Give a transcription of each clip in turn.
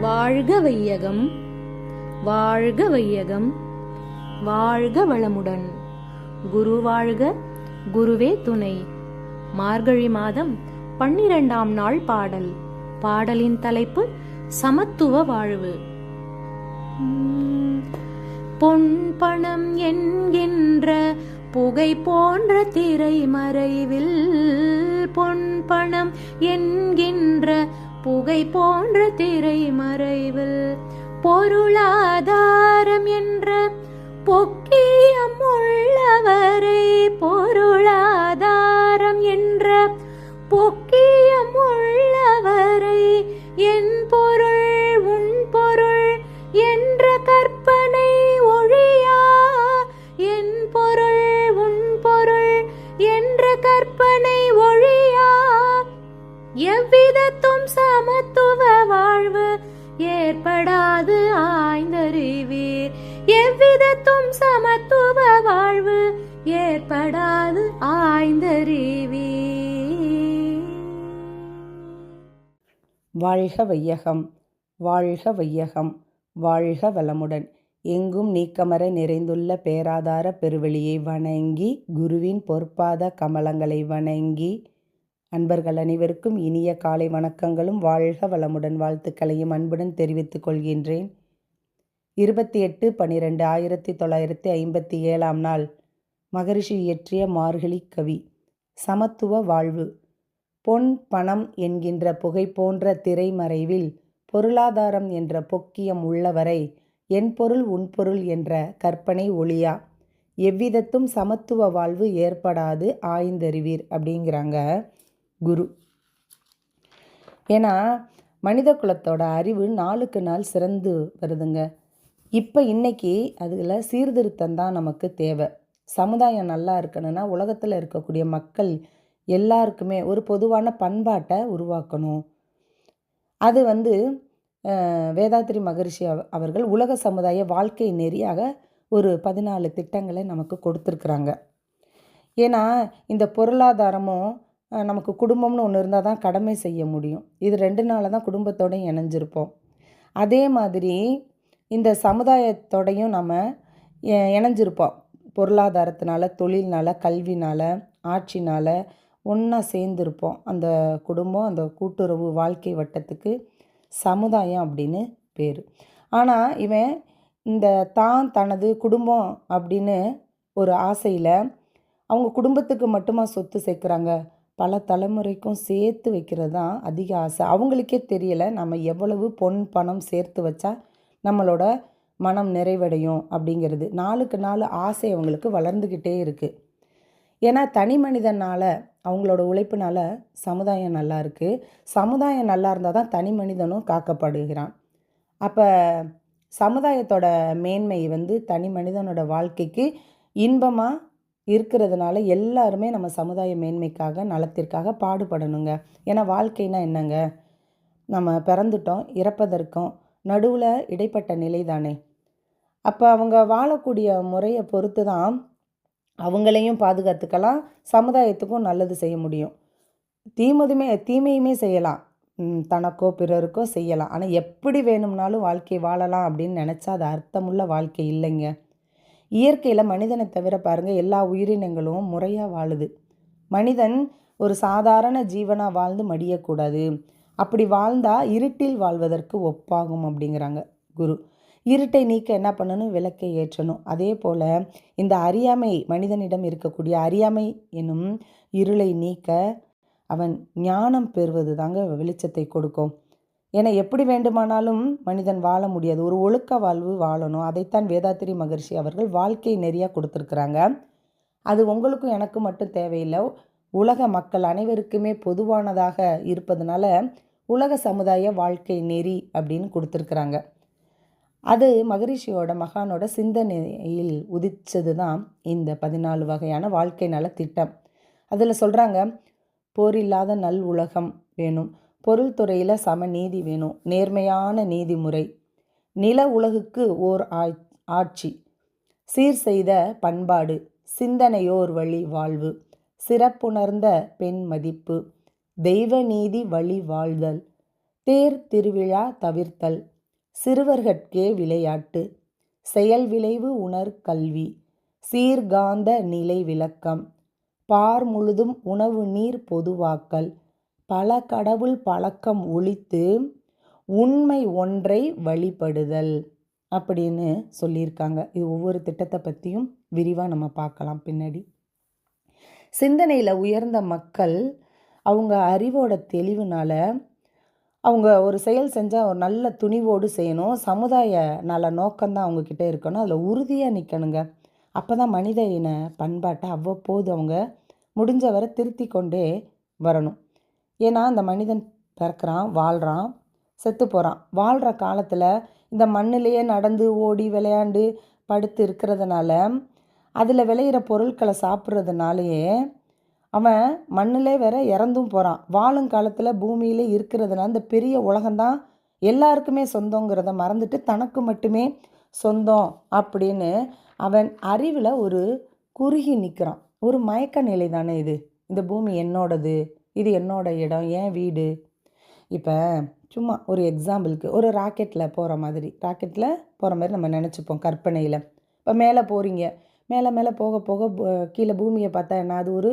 வாழ்க வையகம் வாழ்க வையகம் வாழ்க வளமுடன். குரு வாழ்க குருவே துணை. மார்கழி மாதம் பன்னிரண்டாம் நாள் பாடல். பாடலின் தலைப்பு சமத்துவ வாழ்வு. பொன் பணம் என்கின்ற புகை போன்ற திரை மறைவில் பொன் பணம் என்கின்ற புகை போன்ற திரை மறைவில் பொருளாதாரம் என்ற பொக்கியம் சமத்துவ வாழ்வு ஏற்படாது ஆய்ந்தறிவீர். எவ்விதத்தும் சமத்துவ வாழ்வு ஏற்படாது ஆய்ந்தறிவீர். வாழ்க வையகம் வாழ்க வையகம் வாழ்க வளமுடன். எங்கும் நீக்கமர நிறைந்துள்ள பேராதார பெருவெளியை வணங்கி குருவின் பொற்பாத கமலங்களை வணங்கி அன்பர்கள் அனைவருக்கும் இனிய காலை வணக்கங்களும் வாழ்க வளமுடன் வாழ்த்துக்களையும் அன்புடன் தெரிவித்துக் கொள்கின்றேன். இருபத்தி எட்டு பனிரெண்டு ஆயிரத்தி தொள்ளாயிரத்தி ஐம்பத்தி ஏழாம் நாள். மகரிஷி இயற்றிய மார்கழி கவி. சமத்துவ வாழ்வு. பொன் பணம் என்கின்ற புகை போன்ற திரைமறைவில் பொருளாதாரம் என்ற பொக்கியம் உள்ளவரை என் பொருள் உன் பொருள் என்ற கற்பனை ஒளியா? எவ்விதத்தும் சமத்துவ வாழ்வு ஏற்படாது ஆய்ந்தறிவீர் அப்படிங்கிறாங்க. குரு. ஏன்னா மனித குலத்தோட அறிவு நாளுக்கு நாள் சிறந்து வருதுங்க. இப்போ இன்னைக்கு அதில் சீர்திருத்தம் தான் நமக்கு தேவை. சமுதாயம் நல்லா இருக்கணும்னா உலகத்தில் இருக்கக்கூடிய மக்கள் எல்லாருக்குமே ஒரு பொதுவான பண்பாட்டை உருவாக்கணும். அது வந்து வேதாத்திரி மகரிஷி அவ- அவர்கள் உலக சமுதாய வாழ்க்கை நெறியாக ஒரு பதினாலு திட்டங்களை நமக்கு கொடுத்துருக்குறாங்க. ஏன்னா இந்த பொருளாதாரமும் நமக்கு குடும்பம்னு ஒன்று இருந்தால் தான் கடமை செய்ய முடியும். இது ரெண்டு நாளில் தான் குடும்பத்தோடையும் இணைஞ்சிருப்போம். அதே மாதிரி இந்த சமுதாயத்தோடையும் நம்ம இணைஞ்சிருப்போம். பொருளாதாரத்தினால தொழில்னால கல்வினால ஆட்சினால் ஒன்றா சேர்ந்துருப்போம். அந்த குடும்பம் அந்த கூட்டுறவு வாழ்க்கை வட்டத்துக்கு சமுதாயம் அப்படின்னு பேர். ஆனால் இவன் இந்த தான் தனது குடும்பம் அப்படின்னு ஒரு ஆசையில் அவங்க குடும்பத்துக்கு மட்டுமா சொத்து சேர்க்குறாங்க? பல தலைமுறைக்கும் சேர்த்து வைக்கிறது தான் அதிக ஆசை. அவங்களுக்கே தெரியலை நம்ம எவ்வளவு பொன் பணம் சேர்த்து வச்சா நம்மளோட மனம் நிறைவடையும் அப்படிங்கிறது. நாளுக்கு நாள் ஆசை அவங்களுக்கு வளர்ந்துக்கிட்டே இருக்குது ஏன்னா தனி மனிதனால் அவங்களோட உழைப்புனால சமுதாயம் நல்லா இருக்குது சமுதாயம் நல்லா இருந்தால் தான் தனி மனிதனும் காக்கப்படுகிறான். அப்போ சமுதாயத்தோட மேன்மை வந்து தனி மனிதனோட வாழ்க்கைக்கு இன்பமாக இருக்கிறதுனால எல்லாருமே நம்ம சமுதாய மேன்மைக்காக நலத்திற்காக பாடுபடணுங்க. ஏன்னா வாழ்க்கைனா என்னங்க? நம்ம பிறந்துட்டோம் இறப்பதற்கும் நடுவில் இடைப்பட்ட நிலை தானே அப்போ அவங்க வாழக்கூடிய முறையை பொறுத்து தான் அவங்களையும் பாதுகாத்துக்கலாம் சமுதாயத்துக்கும் நல்லது செய்ய முடியும். தீமதுமே தீமையுமே செய்யலாம். தனக்கோ பிறருக்கோ செய்யலாம். ஆனால் எப்படி வேணும்னாலும் வாழ்க்கை வாழலாம் அப்படின்னு நினச்சா அது அர்த்தமுள்ள வாழ்க்கை இல்லைங்க. இயற்கையில் மனிதனை தவிர பாருங்கள் எல்லா உயிரினங்களும் முறையாக வாழுது. மனிதன் ஒரு சாதாரண ஜீவனாக வாழ்ந்து மடியக்கூடாது. அப்படி வாழ்ந்தால் இருட்டில் வாழ்வதற்கு ஒப்பாகும் அப்படிங்கிறாங்க குரு. இருட்டை நீக்க என்ன பண்ணணும்? விளக்கை ஏற்றணும். அதே போல் இந்த அறியாமை மனிதனிடம் இருக்கக்கூடிய அறியாமை என்னும் இருளை நீக்க அவன் ஞானம் பெறுவது தாங்க வெளிச்சத்தை கொடுக்கும். ஏன்னா எப்படி வேண்டுமானாலும் மனிதன் வாழ முடியாது. ஒரு ஒழுக்க வாழ்வு வாழணும். அதைத்தான் வேதாத்திரி மகர்ஷி அவர்கள் வாழ்க்கை நெறியாக கொடுத்துருக்குறாங்க. அது உங்களுக்கும் எனக்கும் மட்டும் தேவையில்லை. உலக மக்கள் அனைவருக்குமே பொதுவானதாக இருப்பதனால உலக சமுதாய வாழ்க்கை நெறி அப்படின்னு கொடுத்துருக்குறாங்க. அது மகரிஷியோட மகானோட சிந்தனையில் உதிச்சது தான் இந்த பதினாலு வகையான வாழ்க்கை நல திட்டம். அதில் சொல்கிறாங்க போரில்லாத நல் உலகம் வேணும். பொருள் துறையில் சமநீதி வேணும். நேர்மையான நீதிமுறை. நில உலகுக்கு ஓர் ஆட்சி. சீர் செய்த பண்பாடு. சிந்தனையோர் வழி வாழ்வு. சிறப்புணர்ந்த பெண் மதிப்பு. தெய்வ நீதி வழி வாழ்தல். தேர் திருவிழா தவிர்த்தல். சிறுவர்கட்கே விளையாட்டு. செயல் விளைவு உணர் கல்வி. சீர்காந்த நிலை விளக்கம். பார் முழுதும் உணவு நீர் பொதுவாக்கல். பல கடவுள் பழக்கம் ஒழித்து உண்மை ஒன்றை வழிபடுதல் அப்படின்னு சொல்லியிருக்காங்க. இது ஒவ்வொரு திட்டத்தை பற்றியும் விரிவாக நம்ம பார்க்கலாம் பின்னாடி. சிந்தனையில் உயர்ந்த மக்கள் அவங்க அறிவோட தெளிவுனால அவங்க ஒரு செயல் செஞ்சால் ஒரு நல்ல துணிவோடு செய்யணும். சமுதாய நல்ல நோக்கம்தான் அவங்கக்கிட்ட இருக்கணும். அதில் உறுதியாக நிற்கணுங்க அப்போ தான் மனித இன பண்பாட்டை அவ்வப்போது அவங்க முடிஞ்சவரை திருத்தி கொண்டே வரணும். ஏன்னா அந்த மனிதன் பிறக்கிறான் வாழ்கிறான் செத்து போகிறான் வாழ்கிற காலத்தில் இந்த மண்ணிலேயே நடந்து ஓடி விளையாண்டு படுத்து இருக்கிறதுனால அதில் விளையிற பொருட்களை சாப்பிட்றதுனாலேயே அவன் மண்ணிலே வேற இறந்தும் போகிறான் வாழும் காலத்தில் பூமியிலே இருக்கிறதுனால இந்த பெரிய உலகம்தான் எல்லாருக்குமே சொந்தங்கிறத மறந்துட்டு தனக்கு மட்டுமே சொந்தம் அப்படின்னு அவன் அறிவில் ஒரு குறுகி நிற்கிறான் ஒரு மயக்க நிலை தானே இது? இந்த பூமி என்னோடது? இது என்னோட இடம் ஏன் வீடு. இப்போ சும்மா ஒரு எக்ஸாம்பிளுக்கு ஒரு ராக்கெட்டில் போகிற மாதிரி ராக்கெட்டில் போகிற மாதிரி நம்ம நினச்சிப்போம் கற்பனையில். இப்போ மேலே போகிறீங்க மேலே மேலே போக போக கீழே பூமியை பார்த்தா என்ன அது ஒரு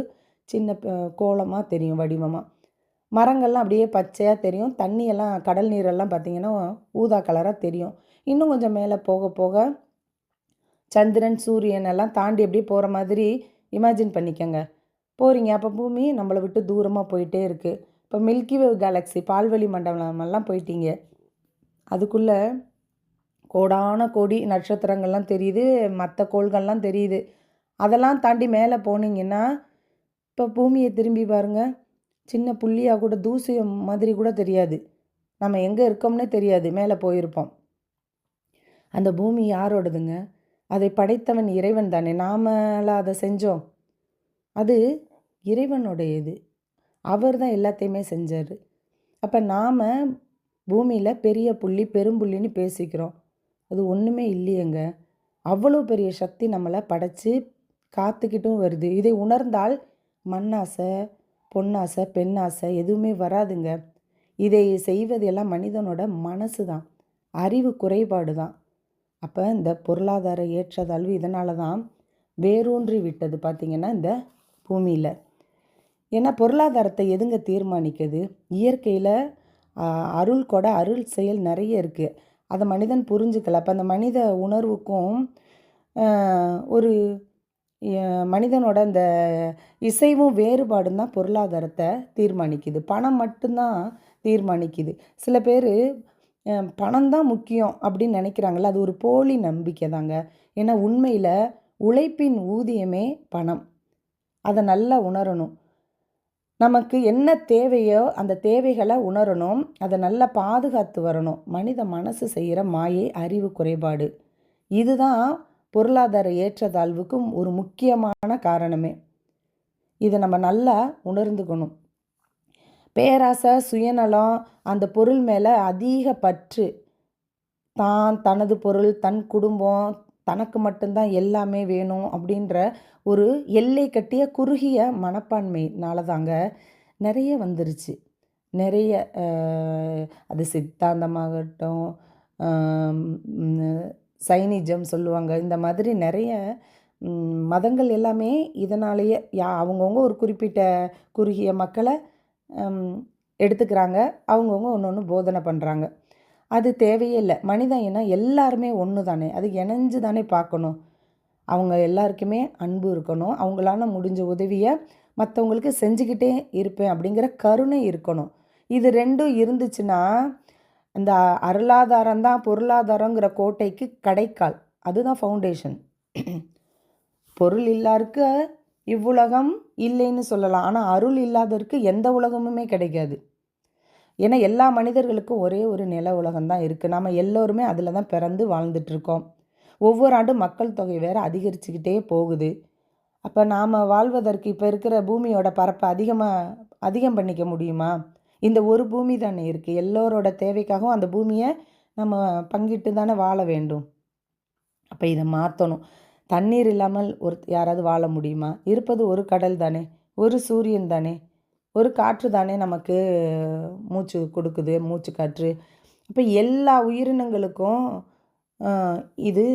சின்ன கோலமாக தெரியும் வடிவமாக மரங்கள்லாம் அப்படியே பச்சையாக தெரியும் தண்ணியெல்லாம் கடல் நீரெல்லாம் பார்த்தீங்கன்னா ஊதா கலராக தெரியும். இன்னும் கொஞ்சம் மேலே போக போக சந்திரன் சூரியன் எல்லாம் தாண்டி அப்படியே போகிற மாதிரி இமேஜின் பண்ணிக்கோங்க. போகிறீங்க அப்போ பூமி நம்மளை விட்டு தூரமாக போயிட்டே இருக்குது இப்போ மில்கி வே கேலக்ஸி பால்வெளி மண்டலமெல்லாம் போயிட்டீங்க. அதுக்குள்ளே கோடான கோடி நட்சத்திரங்கள்லாம் தெரியுது மற்ற கோள்கள்லாம் தெரியுது. அதெல்லாம் தாண்டி மேலே போனீங்கன்னா இப்போ பூமியை திரும்பி பாருங்க. சின்ன புள்ளியாக கூட தூசி மாதிரி கூட தெரியாது. நம்ம எங்கே இருக்கோம்னே தெரியாது. மேலே போயிருப்போம். அந்த பூமி யாரோடதுங்க? அதை படைத்தவன் இறைவன் தானே நாமளா அதை செஞ்சோம். அது இறைவனுடையது. அவர் தான் எல்லாத்தையுமே செஞ்சார். அப்போ நாம் பூமியில் பெரிய புள்ளி பெரும்புள்ளின்னு பேசிக்கிறோம். அது ஒன்றுமே இல்லையேங்க. அவ்வளோ பெரிய சக்தி நம்மளை படைச்சி காத்துக்கிட்டும் வருது. இதை உணர்ந்தால் மண்ணாசை பொன்னாசை பெண்ணாசை எதுவுமே வராதுங்க. இதை செய்வது எல்லாம் மனிதனோட மனசு தான் அறிவு குறைபாடு தான் அப்போ இந்த பொருளாதார ஏற்றத்தாழ்வு இதனால தான் வேரூன்றி விட்டது. பார்த்திங்கன்னா இந்த பூமியில். ஏன்னா பொருளாதாரத்தை எதுங்க தீர்மானிக்குது? இயற்கையில் அருள் கொடை அருள் செயல் நிறைய இருக்குது அதை மனிதன் புரிஞ்சுக்கல. அப்போ அந்த மனித உணர்வுக்கும் ஒரு மனிதனோட அந்த இசைவும் வேறுபாடும் தான் பொருளாதாரத்தை தீர்மானிக்குது. பணம் மட்டும்தான் தீர்மானிக்குது. சில பேர் பணம் தான் முக்கியம் அப்படின்னு நினைக்கிறாங்கல்ல அது ஒரு போலி நம்பிக்கை தாங்க ஏன்னா உண்மையில் உழைப்பின் ஊதியமே பணம். அதை நல்லா உணரணும். நமக்கு என்ன தேவையோ அந்த தேவைகளை உணரணும். அதை நல்லா பாதுகாத்து வரணும். மனித மனசு செய்கிற மாயை அறிவு குறைபாடு. இதுதான் பொருளாதார ஏற்றத்தாழ்வுக்கும் ஒரு முக்கியமான காரணமே. இதை நம்ம நல்லா உணர்ந்துக்கணும். பேராசை சுயநலம் அந்த பொருள் மேலே அதிக பற்று. தான் தனது பொருள் தன் குடும்பம் தனக்கு மட்டும்தான் எல்லாமே வேணும் அப்படின்ற ஒரு எல்லை கட்டிய குறுகிய மனப்பான்மைனால தாங்க நிறைய வந்துருச்சு. நிறைய அது சித்தாந்தமாகட்டும் சைனிஜம் சொல்லுவாங்க இந்த மாதிரி நிறைய மதங்கள் எல்லாமே இதனாலேயே யா அவங்கவுங்க ஒரு குறிப்பிட்ட குறுகிய மக்களை எடுத்துக்கிறாங்க. அவங்கவுங்க ஒன்று ஒன்று போதனை பண்ணுறாங்க அது தேவையே இல்லை. மனிதன் இனம் எல்லாருமே ஒன்று தானே அது இணைஞ்சு தானே பார்க்கணும். அவங்க எல்லாருக்குமே அன்பு இருக்கணும். அவங்களால முடிஞ்ச உதவியை மற்றவங்களுக்கு செஞ்சுக்கிட்டே இருப்பேன் அப்படிங்கிற கருணை இருக்கணும். இது ரெண்டும் இருந்துச்சுன்னா இந்த அருளாதாரம் தான் பொருளாதாரங்கிற கோட்டைக்கு கடைக்கால். அதுதான் ஃபவுண்டேஷன் பொருள் இல்லாருக்கு இவ்வுலகம் இல்லைன்னு சொல்லலாம். ஆனால் அருள் இல்லாதவருக்கு எந்த உலகமுமே கிடைக்காது. ஏன்னா எல்லா மனிதர்களுக்கும் ஒரே ஒரு நில உலகம் தான் இருக்குது நம்ம எல்லோருமே அதில் தான் பிறந்து வாழ்ந்துட்டுருக்கோம் ஒவ்வொரு ஆண்டும் மக்கள் தொகை வேறு அதிகரிச்சுக்கிட்டே போகுது. அப்போ நாம் வாழ்வதற்கு இப்போ இருக்கிற பூமியோட பரப்பை அதிகமாக அதிகம் பண்ணிக்க முடியுமா? இந்த ஒரு பூமி தானே இருக்குது எல்லோரோட தேவைக்காகவும் அந்த பூமியை நம்ம பங்கிட்டு தானே வாழ வேண்டும். அப்போ இதை மாற்றணும் தண்ணீர் இல்லாமல் ஒரு யாராவது வாழ முடியுமா? இருப்பது ஒரு கடல் தானே. ஒரு சூரியன் தானே. ஒரு காற்று தானே நமக்கு மூச்சு கொடுக்குது மூச்சு காற்று. அப்போ எல்லா உயிரினங்களுக்கும் இது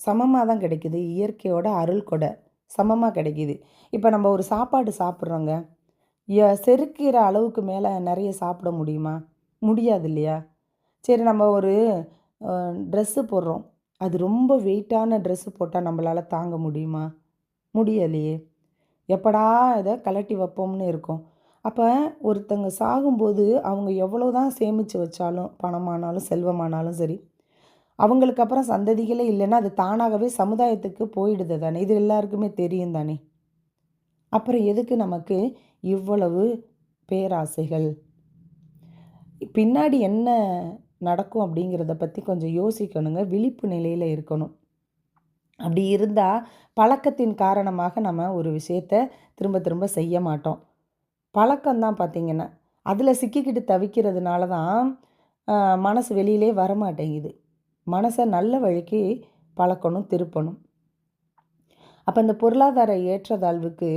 சமமாக தான் கிடைக்குது. இயற்கையோட அருள் கொடை சமமாக கிடைக்கிது. இப்போ நம்ம ஒரு சாப்பாடு சாப்பிட்றோங்க. செருக்கிற அளவுக்கு மேலே நிறைய சாப்பிட முடியுமா? முடியாது இல்லையா? சரி நம்ம ஒரு ட்ரெஸ்ஸு போடுறோம். அது ரொம்ப வெயிட்டான ட்ரெஸ்ஸு போட்டால் நம்மளால் தாங்க முடியுமா? முடியலையே. எப்படா இதை கலட்டி வைப்போம்னு இருக்கும். அப்போ ஒருத்தங்க சாகும்போது அவங்க எவ்வளோ தான் சேமித்து வச்சாலும் பணமானாலும் செல்வமானாலும் சரி அவங்களுக்கு அப்புறம் சந்ததிகளே இல்லைன்னா அது தானாகவே சமுதாயத்துக்கு போயிடுது தானே. இது எல்லாருக்குமே தெரியும் தானே. அப்புறம் எதுக்கு நமக்கு இவ்வளவு பேராசைகள்? பின்னாடி என்ன நடக்கும் அப்படிங்கிறத பற்றி கொஞ்சம் யோசிக்கணுங்க. விழிப்பு நிலையில் இருக்கணும். அப்படி இருந்தால் பழக்கத்தின் காரணமாக நம்ம ஒரு விஷயத்த திரும்ப திரும்ப செய்ய மாட்டோம். பழக்கம்தான் பார்த்தீங்கன்னா அதில் சிக்கிக்கிட்டு தவிக்கிறதுனால தான் மனசு வெளியிலே வரமாட்டேங்குது. மனசை நல்ல வழிக்கு பழக்கணும் திருப்பணும். அப்போ இந்த பொருளாதார ஏற்றத்தாழ்வுக்கு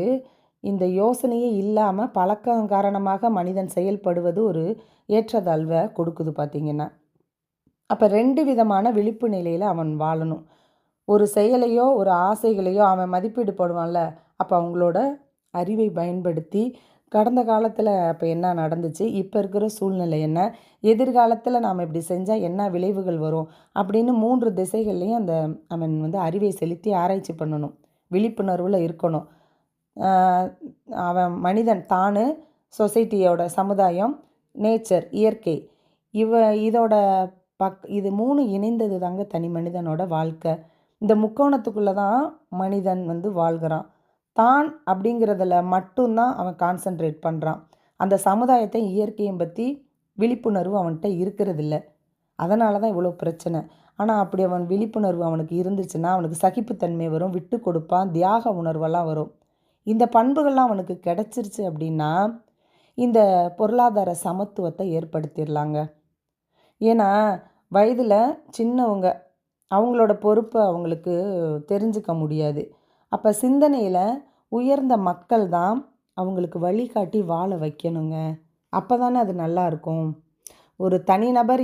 இந்த யோசனையே இல்லாமல் பழக்கம் காரணமாக மனிதன் செயல்படுவது ஒரு ஏற்றத்தாழ்வை கொடுக்குது பார்த்திங்கன்னா அப்போ ரெண்டு விதமான விழிப்பு நிலையில் அவன் வாழணும். ஒரு செயலையோ ஒரு ஆசைகளையோ அவன் மதிப்பீடு போடுவான்ல அப்போ அவங்களோட அறிவை பயன்படுத்தி கடந்த காலத்தில் அப்போ என்ன நடந்துச்சு இப்போ இருக்கிற சூழ்நிலை என்ன எதிர்காலத்தில் நாம் இப்படி செஞ்சால் என்ன விளைவுகள் வரும் அப்படின்னு மூன்று திசைகள்லையும் அந்த அவன் வந்து அறிவை செலுத்தி ஆராய்ச்சி பண்ணணும் விழிப்புணர்வில் இருக்கணும். அவன் மனிதன் தானு சொசைட்டியோட சமுதாயம் நேச்சர் இயற்கை இவ இதோட பக் இது மூணு இணைந்தது தாங்க தனி மனிதனோட வாழ்க்கை. இந்த முக்கோணத்துக்குள்ளே தான் மனிதன் வந்து வாழ்கிறான். தான் அப்படிங்கிறதுல மட்டும்தான் அவன் கான்சென்ட்ரேட் பண்ணுறான் அந்த சமுதாயத்தை இயற்கையும் பற்றி விழிப்புணர்வு அவன்கிட்ட இருக்கிறதில்ல. அதனால தான் இவ்வளோ பிரச்சனை. ஆனால் அப்படி அவன் விழிப்புணர்வு அவனுக்கு இருந்துச்சுன்னா அவனுக்கு சகிப்புத்தன்மை வரும் விட்டு கொடுப்பான் தியாக உணர்வெல்லாம் வரும். இந்த பண்புகள்லாம் அவனுக்கு கிடச்சிருச்சு அப்படின்னா இந்த பொருளாதார சமத்துவத்தை ஏற்படுத்திடலாங்க. ஏன்னா வயதில் சின்னவங்க அவங்களோட பொறுப்பை அவங்களுக்கு தெரிஞ்சுக்க முடியாது. அப்போ சிந்தனையில் உயர்ந்த மக்கள் தான் அவங்களுக்கு வழிகாட்டி வாழ வைக்கணுங்க. அப்போ தானே அது நல்லா இருக்கும். ஒரு தனிநபர்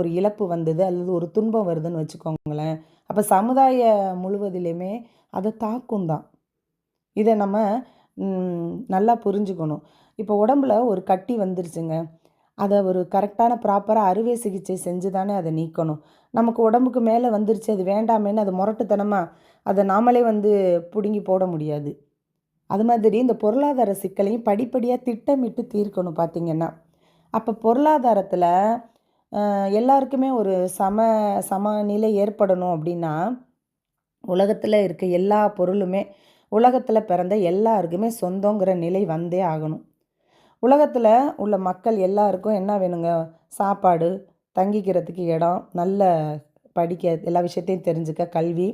ஒரு இழப்பு வந்தது அல்லது ஒரு துன்பம் வருதுன்னு வச்சுக்கோங்களேன். அப்போ சமுதாய முழுவதிலுமே அதை தாக்கும் தான். இதை நம்ம நல்லா புரிஞ்சுக்கணும். இப்போ உடம்புல ஒரு கட்டி வந்துருச்சுங்க. அதை ஒரு கரெக்டான ப்ராப்பராக அறுவை சிகிச்சை செஞ்சு தானே அதை நீக்கணும். நமக்கு உடம்புக்கு மேலே வந்துருச்சு அது வேண்டாமேன்னு அது முரட்டுத்தனமாக அதை நாமளே வந்து பிடுங்கி போட முடியாது. அது மாதிரி இந்த பொருளாதார சிக்கலையும் படிப்படியாக திட்டமிட்டு தீர்க்கணும் பார்த்திங்கன்னா அப்போ பொருளாதாரத்தில் எல்லாருக்குமே ஒரு சம சமநிலை ஏற்படணும் அப்படின்னா உலகத்தில் இருக்க எல்லா பொருளுமே உலகத்தில் பிறந்த எல்லாருக்குமே சொந்தங்கிற நிலை வந்தே ஆகணும். உலகத்தில் உள்ள மக்கள் எல்லாருக்கும் என்ன வேணுங்க? சாப்பாடு தங்கிக்கிறதுக்கு இடம் நல்ல படிக்க எல்லா விஷயத்தையும் தெரிஞ்சுக்க கல்வி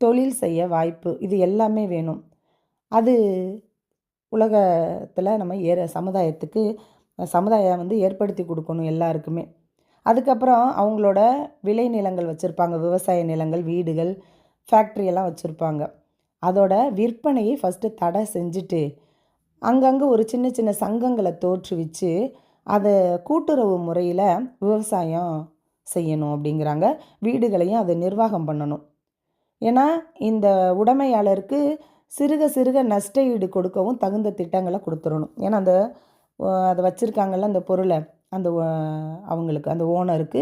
தொழில் செய்ய வாய்ப்பு இது எல்லாமே வேணும். அது உலகத்தில் நம்ம ஏற சமுதாயத்துக்கு சமுதாயம் வந்து ஏற்படுத்தி கொடுக்கணும் எல்லாருக்குமே. அதுக்கப்புறம் அவங்களோட விளைநிலங்கள் வச்சுருப்பாங்க விவசாய நிலங்கள் வீடுகள் ஃபேக்ட்ரி எல்லாம் வச்சுருப்பாங்க. அதோட விற்பனையை ஃபஸ்ட்டு தடை செஞ்சுட்டு அங்கங்கே ஒரு சின்ன சின்ன சங்கங்களை தோற்றுவிச்சு அதை கூட்டுறவு முறையில் விவசாயம் செய்யணும் அப்படிங்கிறாங்க. வீடுகளையும் அதை நிர்வாகம் பண்ணணும். ஏன்னா இந்த உடைமையாளருக்கு சிறுக சிறுக நஷ்ட ஈடு கொடுக்கவும் தகுந்த திட்டங்களை கொடுத்துடணும். ஏன்னா அந்த அதை வச்சுருக்காங்கல்ல அந்த பொருளை அந்த அவங்களுக்கு அந்த ஓனருக்கு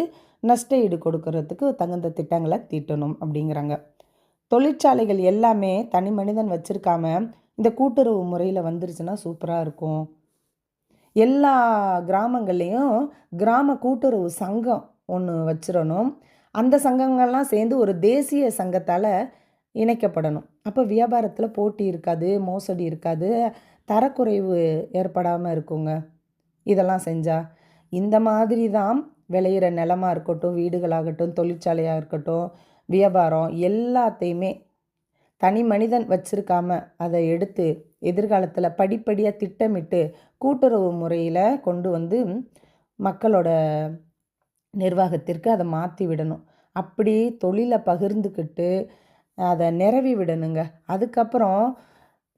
நஷ்ட ஈடு கொடுக்கறதுக்கு தகுந்த திட்டங்களை தீட்டணும் அப்படிங்கிறாங்க. தொழிற்சாலைகள் எல்லாமே தனி மனிதன் வச்சுருக்காம இந்த கூட்டுறவு முறையில் வந்துருச்சுன்னா சூப்பராக இருக்கும். எல்லா கிராமங்கள்லேயும் கிராம கூட்டுறவு சங்கம் ஒன்று வச்சிடணும். அந்த சங்கங்கள்லாம் சேர்ந்து ஒரு தேசிய சங்கத்தால் இணைக்கப்படணும். அப்போ வியாபாரத்தில் போட்டி இருக்காது மோசடி இருக்காது தரக்குறைவு ஏற்படாமல் இருக்குங்க. இதெல்லாம் செஞ்சால் இந்த மாதிரி தான் விளையிற நிலமாக இருக்கட்டும் வீடுகளாகட்டும் தொழிற்சாலையாக இருக்கட்டும் வியாபாரம் எல்லாத்தையுமே தனி மனிதன் வச்சிருக்காம அதை எடுத்து எதிர்காலத்தில் படிப்படியாக திட்டமிட்டு கூட்டுறவு முறையில் கொண்டு வந்து மக்களோட நிர்வாகத்திற்கு அதை மாற்றி விடணும். அப்படி தொழிலை பகிர்ந்துக்கிட்டு அதை நிரவி விடணுங்க. அதுக்கப்புறம்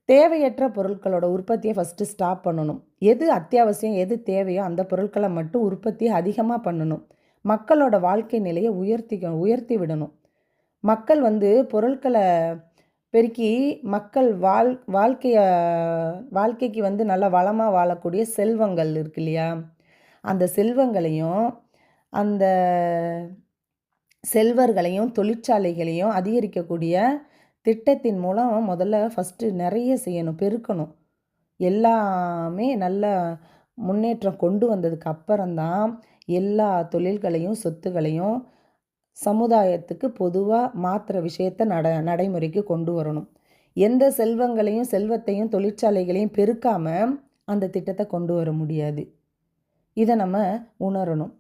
தேவையற்ற பொருட்களோட உற்பத்தியை ஃபஸ்ட்டு ஸ்டாப் பண்ணணும். எது அத்தியாவசியம் எது தேவையோ அந்த பொருட்களை மட்டும் உற்பத்தியை அதிகமாக பண்ணணும். மக்களோட வாழ்க்கை நிலையை உயர்த்திக்க உயர்த்தி விடணும். மக்கள் வந்து பொருட்களை பெருக்கி மக்கள் வாழ் வாழ்க்கைய வாழ்க்கைக்கு வந்து நல்லா வளமாக வாழக்கூடிய செல்வங்கள் இருக்கு இல்லையா? அந்த செல்வங்களையும் அந்த செல்வர்களையும் தொழிற்சாலைகளையும் அதிகரிக்கக்கூடிய திட்டத்தின் மூலம் முதல்ல ஃபஸ்ட்டு நிறைய செய்யணும் பெருக்கணும். எல்லாமே நல்ல முன்னேற்றம் கொண்டு வந்ததுக்கு அப்புறம்தான் எல்லா தொழில்களையும் சொத்துகளையும் சமுதாயத்துக்கு பொதுவாக மாத்திர விஷயத்த நட நடைமுறைக்கு கொண்டு வரணும். எந்த செல்வங்களையும் செல்வத்தையும் தொழிற்சாலைகளையும் பெருக்காமல் அந்த திட்டத்தை கொண்டு வர முடியாது. இதை நம்ம உணரணும்.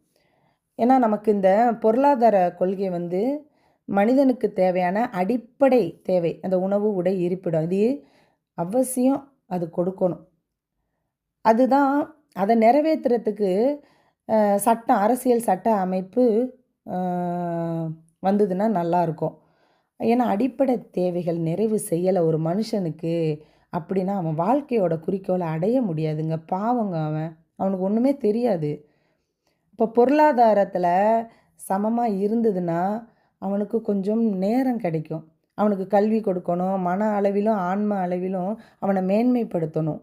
ஏன்னா நமக்கு இந்த பொருளாதார கொள்கை வந்து மனிதனுக்கு தேவையான அடிப்படை தேவை. அந்த உணவு உடை இருப்பிடம். இது அவசியம். அது கொடுக்கணும். அதுதான் அதை நிறைவேற்றுறதுக்கு சட்டம் அரசியல் சட்ட அமைப்பு வந்ததுன்னா நல்லாயிருக்கும் ஏன்னா அடிப்படை தேவைகள் நிறைவு செய்யலை ஒரு மனுஷனுக்கு அப்படின்னா அவன் வாழ்க்கையோட குறிக்கோளை அடைய முடியாதுங்க. பாவங்க அவன். அவனுக்கு ஒன்றுமே தெரியாது. இப்போ பொருளாதாரத்தில் சமமாக இருந்ததுன்னா அவனுக்கு கொஞ்சம் நேரம் கிடைக்கும். அவனுக்கு கல்வி கொடுக்கணும் மன அளவிலும் ஆன்ம அளவிலும் அவனை மேன்மைப்படுத்தணும்.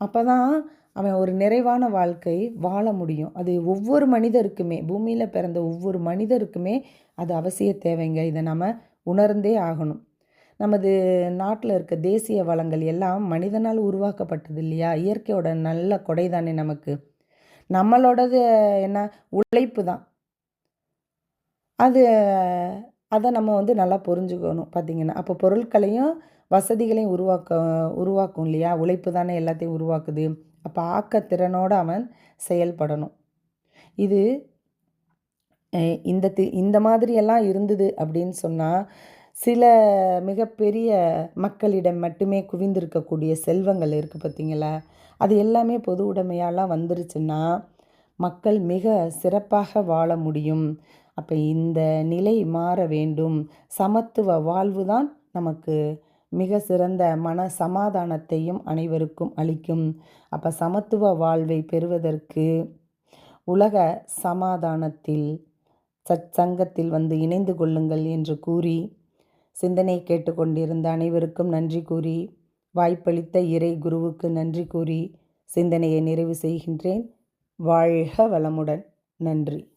அப்போ தான் அவன் ஒரு நிறைவான வாழ்க்கை வாழ முடியும். அது ஒவ்வொரு மனிதருக்குமே பூமியில் பிறந்த ஒவ்வொரு மனிதருக்குமே அது அவசிய தேவைங்க. இதை நம்ம உணர்ந்தே ஆகணும். நமது நாட்டில் இருக்க தேசிய வளங்கள் எல்லாம் மனிதனால் உருவாக்கப்பட்டது இல்லையா? இயற்கையோட நல்ல கொடை தானே நமக்கு. நம்மளோடது என்ன? உழைப்பு தான். அது அதை நம்ம வந்து நல்லா புரிஞ்சுக்கணும் பார்த்திங்கன்னா. அப்போ பொருட்களையும் வசதிகளையும் உருவாக்க உருவாக்கும் இல்லையா? உழைப்பு தானே எல்லாத்தையும் உருவாக்குது. அப்போ ஆக்கத்திறனோடு அவன் செயல்படணும். இது இந்த தி இந்த மாதிரியெல்லாம் இருந்தது அப்படின்னு சொன்னால் சில மிகப்பெரிய மக்களிடம் மட்டுமே குவிந்திருக்கக்கூடிய செல்வங்கள் இருக்குது பார்த்தீங்களா? அது எல்லாமே பொது உடைமையாலாம் வந்துருச்சுன்னா மக்கள் மிக சிறப்பாக வாழ முடியும். அப்போ இந்த நிலை மாற வேண்டும். சமத்துவ வாழ்வு தான் நமக்கு மிக சிறந்த மன சமாதானத்தையும் அனைவருக்கும் அளிக்கும். அப்போ சமத்துவ வாழ்வை பெறுவதற்கு உலக சமாதானத்தில் சத் சங்கத்தில் வந்து இணைந்து கொள்ளுங்கள் என்று கூறி சிந்தனை கேட்டுக்கொண்டிருந்த அனைவருக்கும் நன்றி கூறி வாய்ப்பளித்த இறை குருவுக்கு நன்றி கூறி சிந்தனையை நிறைவு செய்கின்றேன். வாழ்க வளமுடன். நன்றி.